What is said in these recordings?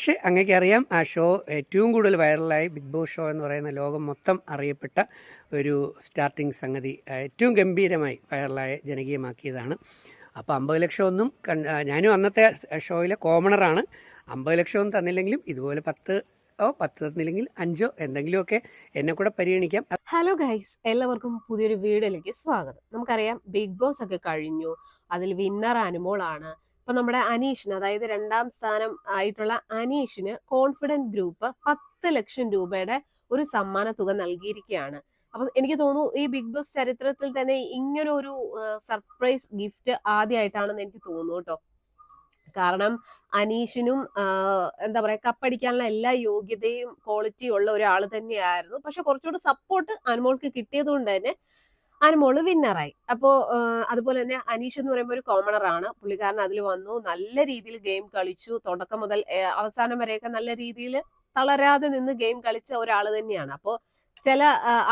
പക്ഷേ അങ്ങേക്കറിയാം ആ ഷോ ഏറ്റവും കൂടുതൽ വൈറലായി ബിഗ് ബോസ് ഷോ എന്ന് പറയുന്ന ലോകം മൊത്തം അറിയപ്പെട്ട ഒരു സ്റ്റാർട്ടിംഗ് സംഗതി ഏറ്റവും ഗംഭീരമായി വൈറലായി ജനകീയമാക്കിയതാണ്. അപ്പോൾ അമ്പത് ലക്ഷം ഒന്നും കൺ ഞാനും അന്നത്തെ ഷോയിലെ കോമണറാണ് അമ്പത് ലക്ഷം ഒന്നും തന്നില്ലെങ്കിലും ഇതുപോലെ പത്ത് ഓ പത്ത് തന്നില്ലെങ്കിൽ അഞ്ചോ എന്തെങ്കിലുമൊക്കെ എന്നെ കൂടെ പരിഗണിക്കാം. ഹലോ ഗൈസ് എല്ലാവർക്കും പുതിയൊരു വീഡിയോയിലേക്ക് സ്വാഗതം. നമുക്കറിയാം ബിഗ് ബോസ് ഒക്കെ കഴിഞ്ഞു. അതിൽ വിന്നർ അനുമോളാണ് ഇപ്പൊ നമ്മുടെ അനീഷിന് അതായത് രണ്ടാം സ്ഥാനം ആയിട്ടുള്ള അനീഷിന് കോൺഫിഡന്റ് ഗ്രൂപ്പ് പത്ത് ലക്ഷം രൂപയുടെ ഒരു സമ്മാന തുക നൽകിയിരിക്കുകയാണ്. അപ്പൊ എനിക്ക് തോന്നുന്നു ഈ ബിഗ് ബോസ് ചരിത്രത്തിൽ തന്നെ ഇങ്ങനെ ഒരു സർപ്രൈസ് ഗിഫ്റ്റ് ആദ്യമായിട്ടാണെന്ന് എനിക്ക് തോന്നുന്നു കേട്ടോ. കാരണം അനീഷിനും എന്താ പറയാ കപ്പടിക്കാനുള്ള എല്ലാ യോഗ്യതയും ക്വാളിറ്റിയും ഉള്ള ഒരാൾ തന്നെയായിരുന്നു. പക്ഷെ കുറച്ചുകൂടി സപ്പോർട്ട് അനുമോൾക്ക് കിട്ടിയത് കൊണ്ട് തന്നെ അനുമോൾ വിന്നറായി. അപ്പോ അതുപോലെ തന്നെ അനീഷ് എന്ന് പറയുമ്പോൾ ഒരു കോമണർ ആണ്. പുള്ളിക്കാരൻ അതിൽ വന്നു നല്ല രീതിയിൽ ഗെയിം കളിച്ചു. തുടക്കം മുതൽ അവസാനം വരെയൊക്കെ നല്ല രീതിയിൽ തളരാതെ നിന്ന് ഗെയിം കളിച്ച ഒരാൾ തന്നെയാണ്. അപ്പോ ചില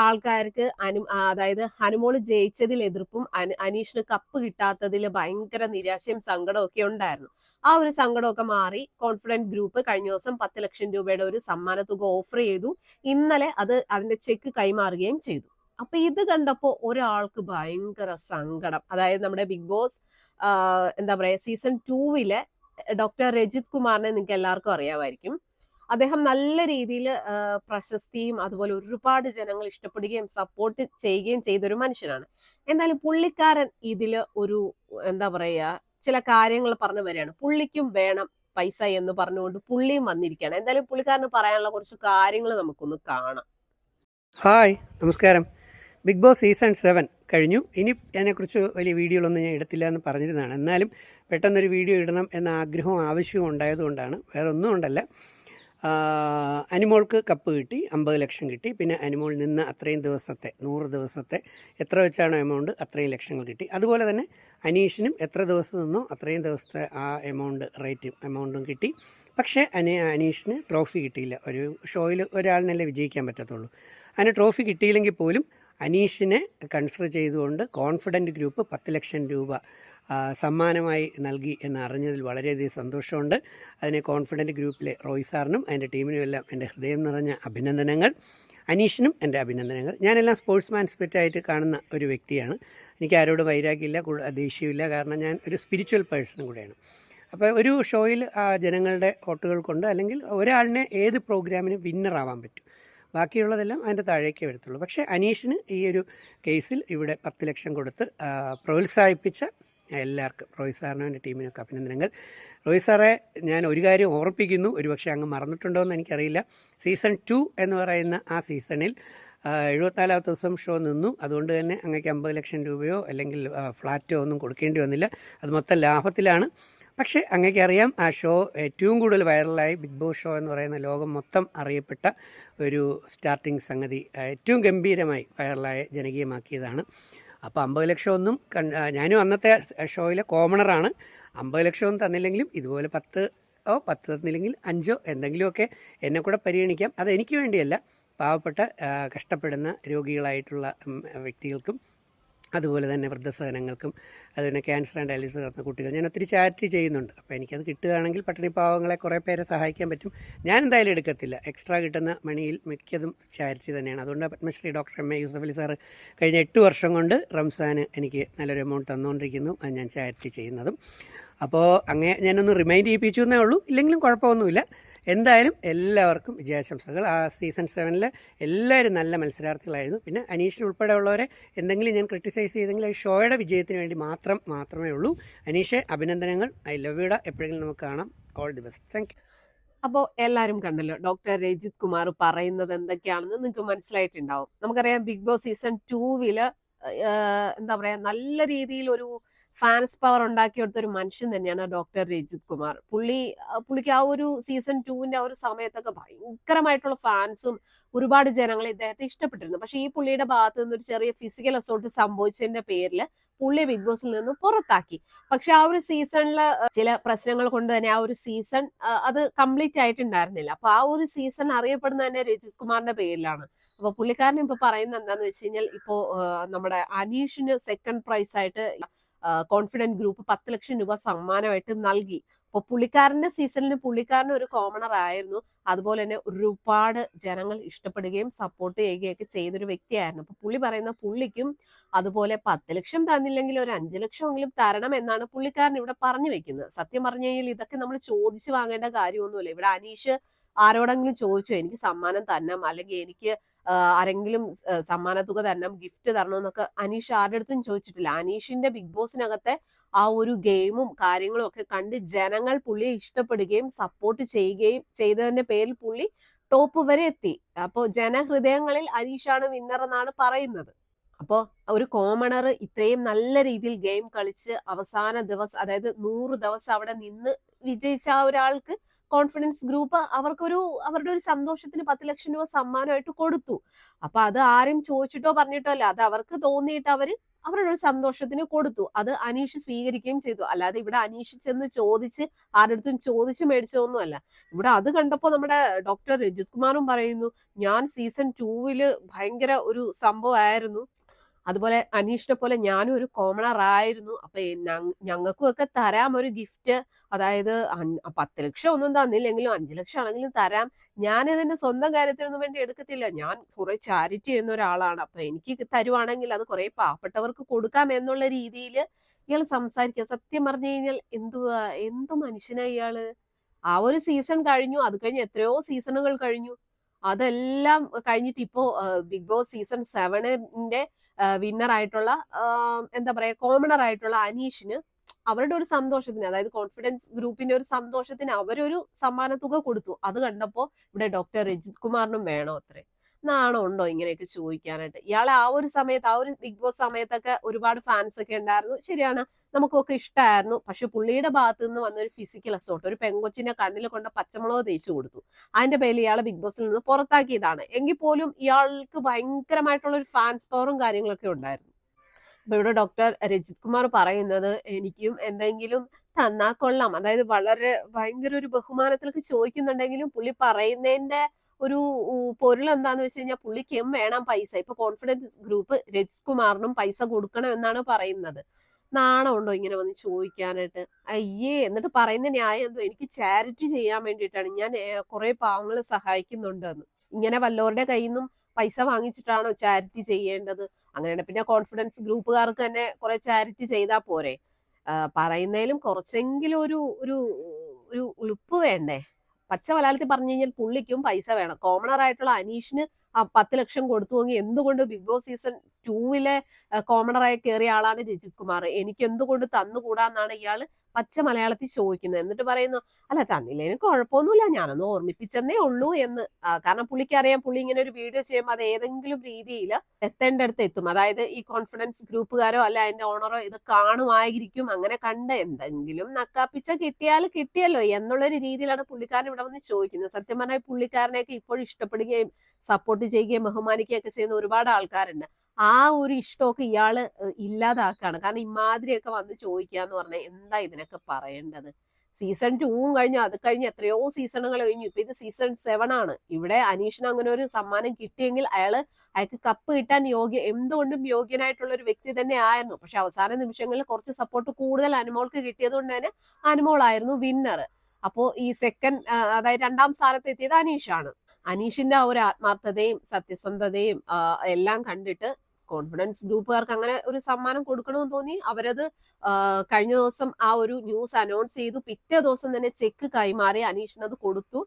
ആൾക്കാർക്ക് അനു അതായത് ഹനുമോൾ ജയിച്ചതിൽ എതിർപ്പും അനു അനീഷിന് കപ്പ് കിട്ടാത്തതിൽ ഭയങ്കര നിരാശയും സങ്കടവും ഒക്കെ ഉണ്ടായിരുന്നു. ആ ഒരു സങ്കടമൊക്കെ മാറി കോൺഫിഡന്റ് ഗ്രൂപ്പ് കഴിഞ്ഞ ദിവസം പത്ത് ലക്ഷം രൂപയുടെ ഒരു സമ്മാന തുക ഓഫർ ചെയ്തു. ഇന്നലെ അത് അതിന്റെ ചെക്ക് കൈമാറുകയും ചെയ്തു. അപ്പൊ ഇത് കണ്ടപ്പോ ഒരാൾക്ക് ഭയങ്കര സങ്കടം. അതായത് നമ്മുടെ ബിഗ് ബോസ് എന്താ പറയാ സീസൺ ടൂവിലെ ഡോക്ടർ രജിത് കുമാറിനെ നിങ്ങൾക്ക് എല്ലാവർക്കും അറിയാമായിരിക്കും. അദ്ദേഹം നല്ല രീതിയിൽ പ്രശസ്തിയും അതുപോലെ ഒരുപാട് ജനങ്ങൾ ഇഷ്ടപ്പെടുകയും സപ്പോർട്ട് ചെയ്യുകയും ചെയ്തൊരു മനുഷ്യനാണ്. എന്തായാലും പുള്ളിക്കാരൻ ഇതിൽ ഒരു എന്താ പറയുക ചില കാര്യങ്ങൾ പറഞ്ഞു വരികയാണ്. പുള്ളിക്കും വേണം പൈസ എന്ന് പറഞ്ഞുകൊണ്ട് പുള്ളിയും വന്നിരിക്കുകയാണ്. എന്തായാലും പുള്ളിക്കാരന് പറയാനുള്ള കുറച്ച് കാര്യങ്ങൾ നമുക്കൊന്ന് കാണാം. ഹായ് നമസ്കാരം. ബിഗ് ബോസ് സീസൺ സെവൻ കഴിഞ്ഞു. ഇനി അതിനെക്കുറിച്ച് വലിയ വീഡിയോകളൊന്നും ഞാൻ എടുത്തില്ല എന്ന് പറഞ്ഞിരുന്നതാണ്. എന്നാലും പെട്ടെന്നൊരു വീഡിയോ ഇടണം എന്ന ആഗ്രഹവും ആവശ്യവും ഉണ്ടായതുകൊണ്ടാണ്. വേറെ ഒന്നും ഉണ്ടല്ല അനിമോൾക്ക് കപ്പ് കിട്ടി അമ്പത് ലക്ഷം കിട്ടി. പിന്നെ അനിമോൾ നിന്ന് അത്രയും ദിവസത്തെ നൂറ് ദിവസത്തെ എത്ര വെച്ചാണോ എമൗണ്ട് അത്രയും ലക്ഷങ്ങൾ കിട്ടി. അതുപോലെ തന്നെ അനീഷിനും എത്ര ദിവസം നിന്നോ അത്രയും ദിവസത്തെ ആ എമൗണ്ട് റേറ്റും എമൗണ്ടും കിട്ടി. പക്ഷേ അനി അനീഷിന് ട്രോഫി കിട്ടിയില്ല. ഒരു ഷോയിൽ ഒരാളിനല്ലേ വിജയിക്കാൻ പറ്റത്തുള്ളൂ. അതിന് ട്രോഫി കിട്ടിയില്ലെങ്കിൽ പോലും അനീഷിനെ കൺസിഡർ ചെയ്തുകൊണ്ട് കോൺഫിഡന്റ് ഗ്രൂപ്പ് പത്ത് ലക്ഷം രൂപ സമ്മാനമായി നൽകി എന്ന് അറിഞ്ഞതിൽ വളരെയധികം സന്തോഷമുണ്ട്. അതിനെ കോൺഫിഡന്റ് ഗ്രൂപ്പിലെ റോയ് സാറിനും അതിന്റെ ടീമിനും എല്ലാം എന്റെ ഹൃദയം നിറഞ്ഞ അഭിനന്ദനങ്ങൾ. അനീഷിനും എന്റെ അഭിനന്ദനങ്ങൾ. ഞാനെല്ലാം സ്പോർട്സ്മാൻ സ്പിരിറ്റായിട്ട് കാണുന്ന ഒരു വ്യക്തിയാണ്. എനിക്ക് ആരോടും വൈരാഗ്യമില്ല ദേഷ്യമില്ല കാരണം ഞാൻ ഒരു സ്പിരിച്വൽ പേഴ്സണും കൂടെയാണ്. അപ്പോൾ ഒരു ഷോയിൽ ജനങ്ങളുടെ വോട്ടുകൾ കൊണ്ട് അല്ലെങ്കിൽ ഒരാളിനെ ഏത് പ്രോഗ്രാമിനും വിന്നറാവാൻ പറ്റും. ബാക്കിയുള്ളതെല്ലാം അതിന്റെ താഴേക്ക് വരത്തുള്ളൂ. പക്ഷേ അനീഷിന് ഈ ഒരു കേസിൽ ഇവിടെ പത്ത് ലക്ഷം കൊടുത്ത് പ്രോത്സാഹിപ്പിച്ച എല്ലാവർക്കും റോഹിത് സാറിനും എന്റെ ടീമിനൊക്കെ അഭിനന്ദനങ്ങൾ. റോഹിത് സാറെ ഞാൻ ഒരു കാര്യം ഓർമ്മിപ്പിക്കുന്നു ഒരുപക്ഷെ അങ്ങ് മറന്നിട്ടുണ്ടോ എന്ന് എനിക്കറിയില്ല. സീസൺ ടു എന്ന് പറയുന്ന ആ സീസണിൽ എഴുപത്തിനാലാമത്തെ ദിവസം ഷോ നിന്നു. അതുകൊണ്ട് തന്നെ അങ്ങേക്ക് അമ്പത് ലക്ഷം രൂപയോ അല്ലെങ്കിൽ ഫ്ലാറ്റോ ഒന്നും കൊടുക്കേണ്ടി വന്നില്ല. അത് മൊത്തം ലാഭത്തിലാണ്. പക്ഷേ അങ്ങേക്ക് അറിയാം ആ ഷോ ഏറ്റവും കൂടുതൽ വൈറലായി ബിഗ് ബോസ് ഷോ എന്ന് പറയുന്ന ലോകം മൊത്തം അറിയപ്പെട്ട ഒരു സ്റ്റാർട്ടിംഗ് സംഗതി ഏറ്റവും ഗംഭീരമായി വൈറലായി ജനകീയമാക്കിയതാണ്. അപ്പോൾ അമ്പത് ലക്ഷം ഒന്നും കൺ ആ, ഞാനും അന്നത്തെ ഷോയിലെ കോമണറാണ് അമ്പത് ലക്ഷം ഒന്നും തന്നില്ലെങ്കിലും ഇതുപോലെ പത്ത് ഓ പത്ത് തന്നില്ലെങ്കിൽ അഞ്ചോ എന്തെങ്കിലുമൊക്കെ എന്നെ കൂടെ പരിഗണിക്കാം. അത് എനിക്ക് വേണ്ടിയല്ല. പാവപ്പെട്ട കഷ്ടപ്പെടുന്ന രോഗികളായിട്ടുള്ള വ്യക്തികൾക്കും അതുപോലെ തന്നെ വൃദ്ധസദനങ്ങൾക്കും അതുപോലെ ക്യാൻസർ ആൻഡ് ഡയാലിസിസ് നടത്തുന്ന കുട്ടികൾ. ഞാൻ ഒത്തിരി ചാരിറ്റി ചെയ്യുന്നുണ്ട്. അപ്പോൾ എനിക്കത് കിട്ടുകയാണെങ്കിൽ പട്ടിണി പാവങ്ങളെ കുറേ പേരെ സഹായിക്കാൻ പറ്റും. ഞാൻ എന്തായാലും എടുക്കത്തില്ല. എക്സ്ട്രാ കിട്ടുന്ന മണിയിൽ മിക്കതും ചാരിറ്റി തന്നെയാണ്. അതുകൊണ്ട് Padmashri doctor M A Yusuff Ali sir കഴിഞ്ഞ എട്ട് വർഷം കൊണ്ട് റംസാൻ എനിക്ക് നല്ലൊരു എമൗണ്ട് തന്നുകൊണ്ടിരിക്കുന്നു. അത് ഞാൻ ചാരിറ്റി ചെയ്യുന്നതും. അപ്പോൾ അങ്ങനെ ഞാനൊന്ന് റിമൈൻഡ് ചെയ്യിപ്പിച്ചു എന്നേ ഉള്ളൂ. ഇല്ലെങ്കിലും കുഴപ്പമൊന്നുമില്ല. എന്തായാലും എല്ലാവർക്കും വിജയാശംസകൾ. ആ സീസൺ സെവനിൽ എല്ലാവരും നല്ല മത്സരാർത്ഥികളായിരുന്നു. പിന്നെ അനീഷിന് ഉൾപ്പെടെയുള്ളവരെ എന്തെങ്കിലും ഞാൻ ക്രിട്ടിസൈസ് ചെയ്തെങ്കിൽ അത് ഷോയുടെ വിജയത്തിന് വേണ്ടി മാത്രം മാത്രമേ ഉള്ളൂ. അനീഷെ അഭിനന്ദനങ്ങൾ. ഐ ലവ് യുട എപ്പോഴെങ്കിലും നമുക്ക് കാണാം. ഓൾ ദി ബെസ്റ്റ് താങ്ക് അപ്പോൾ എല്ലാവരും കണ്ടല്ലോ ഡോക്ടർ രജിത് കുമാർ പറയുന്നത് എന്തൊക്കെയാണെന്ന് നിങ്ങൾക്ക് മനസ്സിലായിട്ടുണ്ടാവും. നമുക്കറിയാം ബിഗ് ബോസ് സീസൺ ടൂവിൽ എന്താ പറയാ നല്ല രീതിയിൽ ഒരു ഫാൻസ് പവർ ഉണ്ടാക്കിയെടുത്ത ഒരു മനുഷ്യൻ തന്നെയാണ് ഡോക്ടർ രജിത് കുമാർ. പുള്ളി പുള്ളിക്ക് ആ ഒരു സീസൺ ടൂവിന്റെ ആ ഒരു സമയത്തൊക്കെ ഭയങ്കരമായിട്ടുള്ള ഫാൻസും ഒരുപാട് ജനങ്ങൾ ഇദ്ദേഹത്തെ ഇഷ്ടപ്പെട്ടിരുന്നു. പക്ഷെ ഈ പുള്ളിയുടെ ഭാഗത്ത് നിന്ന് ഒരു ചെറിയ ഫിസിക്കൽ അസോൾട്ട് സംഭവിച്ചതിന്റെ പേരിൽ പുള്ളി ബിഗ് ബോസിൽ നിന്ന് പുറത്താക്കി. പക്ഷെ ആ ഒരു സീസണിൽ ചില പ്രശ്നങ്ങൾ കൊണ്ട് തന്നെ ആ ഒരു സീസൺ അത് കംപ്ലീറ്റ് ആയിട്ടുണ്ടായിരുന്നില്ല. അപ്പൊ ആ ഒരു സീസൺ അറിയപ്പെടുന്ന തന്നെ രജിത് കുമാറിന്റെ പേരിലാണ്. അപ്പൊ പുള്ളിക്കാരൻ ഇപ്പൊ പറയുന്നത് എന്താന്ന് വെച്ച് കഴിഞ്ഞാൽ ഇപ്പോ നമ്മുടെ അനീഷിന് സെക്കൻഡ് പ്രൈസ് ആയിട്ട് കോൺഫിഡന്റ് ഗ്രൂപ്പ് പത്ത് ലക്ഷം രൂപ സമ്മാനമായിട്ട് നൽകി. അപ്പൊ പുള്ളിക്കാരന്റെ സീസണിൽ പുള്ളിക്കാരൻ ഒരു കോമണർ ആയിരുന്നു. അതുപോലെ തന്നെ ഒരുപാട് ജനങ്ങൾ ഇഷ്ടപ്പെടുകയും സപ്പോർട്ട് ചെയ്യുകയൊക്കെ ചെയ്തൊരു വ്യക്തിയായിരുന്നു. അപ്പൊ പുള്ളി പറയുന്ന പുള്ളിക്കും അതുപോലെ പത്ത് ലക്ഷം തന്നില്ലെങ്കിൽ ഒരു അഞ്ചു ലക്ഷമെങ്കിലും തരണം എന്നാണ് പുള്ളിക്കാരൻ ഇവിടെ പറഞ്ഞു വെക്കുന്നത്. സത്യം പറഞ്ഞു കഴിഞ്ഞാൽ ഇതൊക്കെ നമ്മൾ ചോദിച്ചു വാങ്ങേണ്ട കാര്യമൊന്നുമില്ല. ഇവിടെ അനീഷ് ആരോടെങ്കിലും ചോദിച്ചോ എനിക്ക് സമ്മാനം തരണം അല്ലെങ്കിൽ എനിക്ക് ആരെങ്കിലും സമ്മാനത്തുക സമ്മാന തുക തരണം ഗിഫ്റ്റ് തരണം എന്നൊക്കെ അനീഷ് ആരുടെ അടുത്തും ചോദിച്ചിട്ടില്ല. അനീഷിന്റെ ബിഗ് ബോസിനകത്തെ ആ ഒരു ഗെയിമും കാര്യങ്ങളും ഒക്കെ കണ്ട് ജനങ്ങൾ പുള്ളിയെ ഇഷ്ടപ്പെടുകയും സപ്പോർട്ട് ചെയ്യുകയും ചെയ്തതിന്റെ പേരിൽ പുള്ളി ടോപ്പ് വരെ എത്തി. അപ്പോൾ ജനഹൃദയങ്ങളിൽ അനീഷാണ് വിന്നർ എന്നാണ് പറയുന്നത്. അപ്പോൾ ഒരു കോമണർ ഇത്രയും നല്ല രീതിയിൽ ഗെയിം കളിച്ച് അവസാന ദിവസം അതായത് നൂറ് ദിവസം അവിടെ നിന്ന് വിജയിച്ച ആ ഒരാൾക്ക് കോൺഫിഡൻസ് ഗ്രൂപ്പ് അവർക്കൊരു അവരുടെ ഒരു സന്തോഷത്തിന് പത്ത് ലക്ഷം രൂപ സമ്മാനമായിട്ട് കൊടുത്തു. അപ്പൊ അത് ആരും ചോദിച്ചിട്ടോ പറഞ്ഞിട്ടോ അല്ല. അത് അവർക്ക് തോന്നിയിട്ട് അവർ അവരുടെ ഒരു സന്തോഷത്തിന് കൊടുത്തു. അത് അനീഷ് സ്വീകരിക്കുകയും ചെയ്തു. അല്ലാതെ ഇവിടെ അനീഷ് ചെന്ന് ചോദിച്ച് ആരുടെ ചോദിച്ച് മേടിച്ചതൊന്നുമല്ല ഇവിടെ അത് കണ്ടപ്പോ നമ്മുടെ ഡോക്ടർ രജിത് കുമാറും പറയുന്നു ഞാൻ സീസൺ ടൂവിൽ ഭയങ്കര ഒരു സംഭവമായിരുന്നു. അതുപോലെ അനീഷിനെ പോലെ ഞാനും ഒരു കോമണർ ആയിരുന്നു. അപ്പൊ ഞങ്ങൾക്കും ഒക്കെ തരാം ഒരു ഗിഫ്റ്റ് അതായത് പത്ത് ലക്ഷം ഒന്നും തന്നില്ലെങ്കിലും അഞ്ചു ലക്ഷം ആണെങ്കിലും തരാം. ഞാൻ ഇതിന്റെ സ്വന്തം കാര്യത്തിനൊന്നും വേണ്ടി എടുക്കത്തില്ല. ഞാൻ കുറെ ചാരിറ്റി ചെയ്യുന്ന ഒരാളാണ്. അപ്പൊ എനിക്ക് തരുവാണെങ്കിൽ അത് കുറെ പാവപ്പെട്ടവർക്ക് കൊടുക്കാം എന്നുള്ള രീതിയിൽ ഇയാൾ സംസാരിക്കുക. സത്യം പറഞ്ഞു കഴിഞ്ഞാൽ എന്തുവാ എന്ത് മനുഷ്യനാ ഇയാൾ? ആ ഒരു സീസൺ കഴിഞ്ഞു. അത് കഴിഞ്ഞ് എത്രയോ സീസണുകൾ കഴിഞ്ഞു. അതെല്ലാം കഴിഞ്ഞിട്ട് ഇപ്പോ ബിഗ് ബോസ് സീസൺ സെവനിന്റെ വിന്നർ ആയിട്ടുള്ള എന്താ പറയാ കോമണർ ആയിട്ടുള്ള അനീഷിന് അവരുടെ ഒരു സന്തോഷത്തിന് അതായത് കോൺഫിഡൻസ് ഗ്രൂപ്പിന്റെ ഒരു സന്തോഷത്തിന് അവരൊരു സമ്മാന തുക കൊടുത്തു. അത് കണ്ടപ്പോ ഇവിടെ ഡോക്ടർ രജിത് കുമാറിനും വേണോ അത്രേ? നാണോ ഉണ്ടോ ഇങ്ങനെയൊക്കെ ചോദിക്കാനായിട്ട്? ഇയാളെ ആ ഒരു സമയത്ത് ആ ഒരു ബിഗ് ബോസ് സമയത്തൊക്കെ ഒരുപാട് ഫാൻസ് ഒക്കെ ഉണ്ടായിരുന്നു. ശരിയാണ്. നമുക്കൊക്കെ ഇഷ്ടമായിരുന്നു പക്ഷെ പുള്ളിയുടെ ഭാഗത്ത് നിന്ന് വന്ന ഒരു ഫിസിക്കൽ അസോട്ട് ഒരു പെങ്കൊച്ചിനെ കണ്ണിൽ കൊണ്ട് പച്ചമുളക് തേച്ചു കൊടുത്തു. അതിന്റെ പേരിൽ ഇയാളെ ബിഗ് ബോസിൽ നിന്ന് പുറത്താക്കിയതാണ്. എങ്കിൽ പോലും ഇയാൾക്ക് ഭയങ്കരമായിട്ടുള്ള ഒരു ഫാൻസ് പവറും കാര്യങ്ങളൊക്കെ ഉണ്ടായിരുന്നു. അപ്പൊ ഇവിടെ ഡോക്ടർ രജിത് കുമാർ പറയുന്നത് എനിക്കും എന്തെങ്കിലും തന്നാ കൊള്ളാം. അതായത് വളരെ ഭയങ്കര ഒരു ബഹുമാനത്തിലൊക്കെ ചോദിക്കുന്നുണ്ടെങ്കിലും പുള്ളി പറയുന്നതിന്റെ ഒരു പൊരുൾ എന്താന്ന് വെച്ച് കഴിഞ്ഞാൽ പുള്ളിക്കും വേണം പൈസ. ഇപ്പൊ കോൺഫിഡൻസ് ഗ്രൂപ്പ് രജിത് കുമാറിനും പൈസ കൊടുക്കണം എന്നാണ് പറയുന്നത്. നാണമുണ്ടോ ഇങ്ങനെ വന്ന് ചോദിക്കാനായിട്ട്? അയ്യേ എന്നിട്ട് പറയുന്ന ന്യായം എന്തോ? എനിക്ക് ചാരിറ്റി ചെയ്യാൻ വേണ്ടിയിട്ടാണ്. ഞാൻ കുറെ പാവങ്ങളെ സഹായിക്കുന്നുണ്ട് എന്ന് ഇങ്ങനെ വല്ലവരുടെ കയ്യിൽ നിന്നും പൈസ വാങ്ങിച്ചിട്ടാണോ ചാരിറ്റി ചെയ്യേണ്ടത്? അങ്ങനെയാണ്. പിന്നെ കോൺഫിഡൻസ് ഗ്രൂപ്പുകാർക്ക് തന്നെ കുറെ ചാരിറ്റി ചെയ്താൽ പോരെ. പറയുന്നതിലും കുറച്ചെങ്കിലും ഒരു ഒരു ഒരു ഉളുപ്പ് വേണ്ടേ? പച്ച മലയാളത്തിൽ പറഞ്ഞു കഴിഞ്ഞാൽ പുള്ളിക്കും പൈസ വേണം. കോമണർ ആയിട്ടുള്ള അനീഷിന് ആ പത്ത് ലക്ഷം കൊടുത്തുവെങ്കിൽ എന്തുകൊണ്ട് ബിഗ് ബോസ് സീസൺ ടൂവിലെ കോമണറായി കയറിയ ആളാണ് രജിത് കുമാർ എനിക്ക് എന്തുകൊണ്ട് തന്നുകൂടാന്നാണ് ഇയാൾ പച്ച മലയാളത്തിൽ ചോദിക്കുന്നത്. എന്നിട്ട് പറയുന്നു അല്ല തന്നില്ലേനും കുഴപ്പമൊന്നുമില്ല. ഞാനൊന്ന് ഓർമ്മിപ്പിച്ചെന്നേ ഉള്ളൂ എന്ന്. കാരണം പുള്ളിക്ക് അറിയാം പുള്ളി ഇങ്ങനെ ഒരു വീഡിയോ ചെയ്യുമ്പോൾ അത് ഏതെങ്കിലും രീതിയിൽ എത്തേണ്ട അടുത്ത് എത്തും. അതായത് ഈ കോൺഫിഡൻസ് ഗ്രൂപ്പുകാരോ അല്ല അതിന്റെ ഓണറോ ഇത് കാണുമായിരിക്കും. അങ്ങനെ കണ്ട എന്തെങ്കിലും നക്കാപ്പിച്ച കിട്ടിയാൽ കിട്ടിയല്ലോ എന്നുള്ളൊരു രീതിയിലാണ് പുള്ളിക്കാരൻ ഇവിടെ വന്ന് ചോദിക്കുന്നത്. സത്യം പറഞ്ഞാൽ പുള്ളിക്കാരനെയൊക്കെ ഇപ്പോഴും ഇഷ്ടപ്പെടുകയും സപ്പോർട്ട് ചെയ്യുകയും ബഹുമാനിക്കുകയും ഒക്കെ ചെയ്യുന്ന ഒരുപാട് ആൾക്കാരുണ്ട്. ആ ഒരു ഇഷ്ടമൊക്കെ ഇയാൾ ഇല്ലാതാക്കാണ്. കാരണം ഇമാതിരിയൊക്കെ വന്ന് ചോദിക്കാന്ന് പറഞ്ഞാൽ എന്താ ഇതിനൊക്കെ പറയേണ്ടത്? സീസൺ ടൂവും കഴിഞ്ഞു അത് കഴിഞ്ഞ് എത്രയോ സീസണുകൾ കഴിഞ്ഞു. ഇപ്പൊ ഇത് സീസൺ സെവൻ ആണ്. ഇവിടെ അനീഷിന് അങ്ങനെ ഒരു സമ്മാനം കിട്ടിയെങ്കിൽ അയാൾ അയാൾക്ക് കപ്പ് കിട്ടാൻ യോഗ്യ എന്തുകൊണ്ടും യോഗ്യനായിട്ടുള്ള ഒരു വ്യക്തി തന്നെ ആയിരുന്നു. പക്ഷെ അവസാന നിമിഷങ്ങളിൽ കുറച്ച് സപ്പോർട്ട് കൂടുതൽ അനുമോൾക്ക് കിട്ടിയത് കൊണ്ട് തന്നെ അനുമോളായിരുന്നു വിന്നർ അപ്പോ ഈ സെക്കൻഡ് അതായത് രണ്ടാം സ്ഥാനത്ത് എത്തിയത് അനീഷാണ്. അനീഷിന്റെ ആ ഒരു ആത്മാർത്ഥതയും സത്യസന്ധതയും എല്ലാം കണ്ടിട്ട് കോൺഫിഡൻസ് ഗ്രൂപ്പുകാർക്ക് അങ്ങനെ ഒരു സമ്മാനം കൊടുക്കണമെന്ന് തോന്നി. അവരത് കഴിഞ്ഞ ദിവസം ആ ഒരു ന്യൂസ് അനൗൺസ് ചെയ്തു. പിറ്റേ ദിവസം തന്നെ ചെക്ക് കൈമാറി അനീഷിനത് കൊടുത്തു.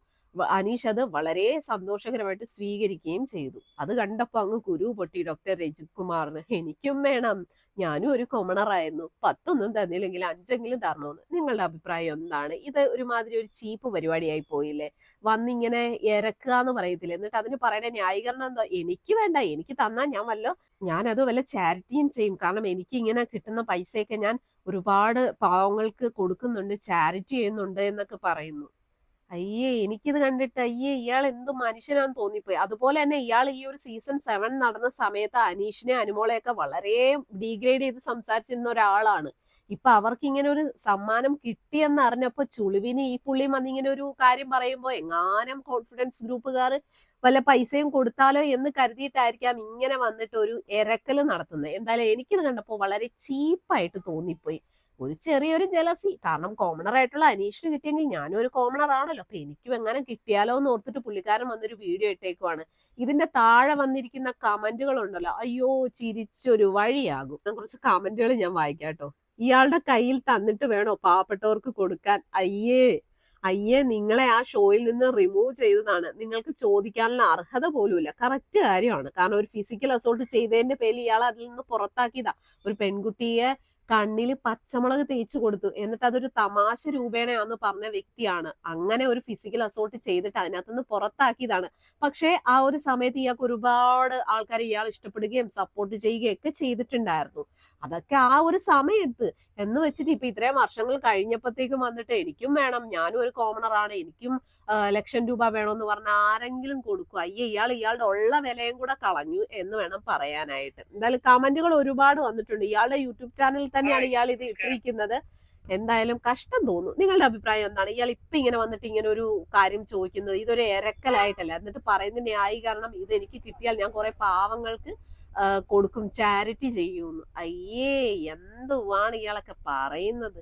അനീഷ് അത് വളരെ സന്തോഷകരമായിട്ട് സ്വീകരിക്കുകയും ചെയ്തു. അത് കണ്ടപ്പോൾ അങ്ങ് കുരു പൊട്ടി. ഡോക്ടർ രജിത് കുമാറിന് എനിക്കും വേണം. ഞാനും ഒരു കൊമണറായിരുന്നു പത്തൊന്നും തന്നില്ലെങ്കിൽ അഞ്ചെങ്കിലും തരണമെന്ന്. നിങ്ങളുടെ അഭിപ്രായം എന്താണ്? ഇത് ഒരുമാതിരി ഒരു ചീപ്പ് പരിപാടിയായി പോയില്ലേ? വന്നിങ്ങനെ ഇരക്കുക എന്ന് പറയത്തില്ല? എന്നിട്ട് അതിന് പറയുന്ന ന്യായീകരണം എന്തോ? എനിക്ക് വേണ്ട. എനിക്ക് തന്നാൽ ഞാൻ വല്ലോ. ഞാനത് വല്ല ചാരിറ്റിയും ചെയ്യും. കാരണം എനിക്ക് ഇങ്ങനെ കിട്ടുന്ന പൈസയൊക്കെ ഞാൻ ഒരുപാട് പാവങ്ങൾക്ക് കൊടുക്കുന്നുണ്ട്. ചാരിറ്റി ചെയ്യുന്നുണ്ട് എന്നൊക്കെ പറയുന്നു. അയ്യേ എനിക്കിത് കണ്ടിട്ട് അയ്യേ ഇയാൾ എന്ത് മനുഷ്യനാന്ന് തോന്നിപ്പോയി. അതുപോലെ തന്നെ ഇയാൾ ഈ ഒരു സീസൺ സെവൻ നടന്ന സമയത്ത് അനീഷിനെ അനുമോളെയൊക്കെ വളരെ ഡീഗ്രേഡ് ചെയ്ത് സംസാരിച്ചിരുന്ന ഒരാളാണ്. ഇപ്പൊ അവർക്ക് ഇങ്ങനെ ഒരു സമ്മാനം കിട്ടിയെന്ന് അറിഞ്ഞപ്പോ ചുളിവിന് ഈ പുള്ളിയും വന്നിങ്ങനെ ഒരു കാര്യം പറയുമ്പോ എങ്ങാനും കോൺഫിഡൻസ് ഗ്രൂപ്പുകാർ വല്ല പൈസയും കൊടുത്താലോ എന്ന് കരുതിയിട്ടായിരിക്കാം ഇങ്ങനെ വന്നിട്ട് ഒരു ഇരക്കൽ നടത്തുന്നത്. എന്തായാലും എനിക്കിത് കണ്ടപ്പോൾ വളരെ ചീപ്പായിട്ട് തോന്നിപ്പോയി. ഒരു ചെറിയൊരു ജലസി കാരണം കോമണർ ആയിട്ടുള്ള അനീഷിന് കിട്ടിയെങ്കിൽ ഞാനും ഒരു കോമണർ ആണല്ലോ. അപ്പൊ എനിക്കും എങ്ങനെ കിട്ടിയാലോ എന്ന് ഓർത്തിട്ട് പുള്ളിക്കാരൻ വന്നൊരു വീഡിയോ ഇട്ടേക്കുവാണ്. ഇതിന്റെ താഴെ വന്നിരിക്കുന്ന കമന്റുകൾ ഉണ്ടല്ലോ. അയ്യോ ചിരിച്ചൊരു വഴിയാകും. കുറച്ച് കമന്റുകൾ ഞാൻ വായിക്കാട്ടോ ഇയാളുടെ കയ്യിൽ തന്നിട്ട് വേണോ പാവപ്പെട്ടവർക്ക് കൊടുക്കാൻ? അയ്യേ അയ്യേ നിങ്ങളെ ആ ഷോയിൽ നിന്ന് റിമൂവ് ചെയ്തതാണ്. നിങ്ങൾക്ക് ചോദിക്കാനുള്ള അർഹത പോലുമില്ല. കറക്റ്റ് കാര്യമാണ്. കാരണം ഒരു ഫിസിക്കൽ അസോൾട്ട് ചെയ്തതിന്റെ പേരിൽ ഇയാൾ അതിൽ നിന്ന് പുറത്താക്കിയതാ. ഒരു പെൺകുട്ടിയെ കണ്ണിൽ പച്ചമുളക് തേച്ചു കൊടുത്തു. എന്നിട്ട് അതൊരു തമാശ രൂപേണയാന്ന് പറഞ്ഞ വ്യക്തിയാണ്. അങ്ങനെ ഒരു ഫിസിക്കൽ അസോൾട്ട് ചെയ്തിട്ട് അതിനകത്തുനിന്ന് പുറത്താക്കിയതാണ്. പക്ഷേ ആ ഒരു സമയത്ത് ഇയാൾക്ക് ഒരുപാട് ആൾക്കാർ ഇയാൾ ഇഷ്ടപ്പെടുകയും സപ്പോർട്ട് ചെയ്യുകയും ഒക്കെ ചെയ്തിട്ടുണ്ടായിരുന്നു. അതൊക്കെ ആ ഒരു സമയത്ത് എന്ന് വെച്ചിട്ട് ഇപ്പൊ ഇത്രയും വർഷങ്ങൾ കഴിഞ്ഞപ്പോഴത്തേക്കും വന്നിട്ട് എനിക്കും വേണം. ഞാനും ഒരു കോമണറാണ് എനിക്കും ലക്ഷം രൂപ വേണമെന്ന് പറഞ്ഞ ആരെങ്കിലും കൊടുക്കും. അയ്യേ ഇയാൾ ഇയാളുടെ ഉള്ള വിലയും കൂടെ കളഞ്ഞു എന്ന് വേണം പറയാനായിട്ട്. എന്തായാലും കമന്റുകൾ ഒരുപാട് വന്നിട്ടുണ്ട്. ഇയാളുടെ യൂട്യൂബ് ചാനലിൽ തന്നെയാണ് ഇയാൾ ഇത് ഇട്ടിരിക്കുന്നത്. എന്തായാലും കഷ്ടം തോന്നുന്നു നിങ്ങളുടെ അഭിപ്രായം എന്താണ്? ഇയാൾ ഇപ്പൊ ഇങ്ങനെ വന്നിട്ട് ഇങ്ങനെ ഒരു കാര്യം ചോദിക്കുന്നത്. ഇതൊരു ഇരക്കലായിട്ടല്ല എന്നിട്ട് പറയുന്ന ന്യായീകരണം ഇത് എനിക്ക് കിട്ടിയാൽ ഞാൻ കുറെ പാവങ്ങൾക്ക് കൊടുക്കും ചാരിറ്റി ചെയ്യുമെന്ന് അയ്യേ എന്തുവാണ് ഇയാളൊക്കെ പറയുന്നത്?